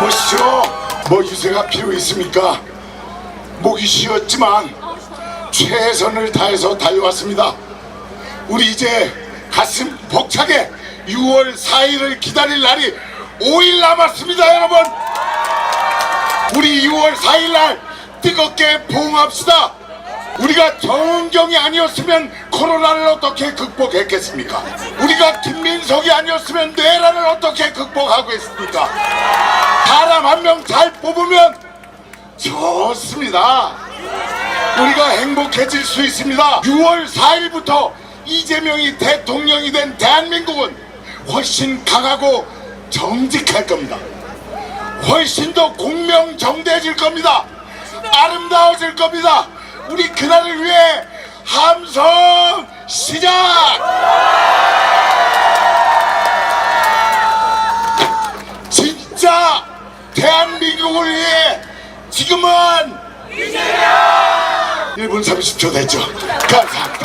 뭐시죠? 뭐 유세가 필요 있습니까? 목이 쉬었지만 최선을 다해서 달려왔습니다. 우리 이제 가슴 벅차게 6월 4일을 기다릴 날이 5일 남았습니다, 여러분. 우리 6월 4일 날 뜨겁게 봉합시다. 우리가 정은경이 아니었으면 코로나를 어떻게 극복했겠습니까? 우리가 김민석이 아니었으면 뇌란을 어떻게 극복하고 있습니까? 사람 한 명 잘 뽑으면 좋습니다. 우리가 행복해질 수 있습니다. 6월 4일부터 이재명이 대통령이 된 대한민국은 훨씬 강하고 정직할 겁니다. 훨씬 더 공명정대해질 겁니다. 아름다워질 겁니다. 우리 그날을 위해 함성 시작! 대한민국을 위해 지금은 1분 30초 됐죠. 감사합니다.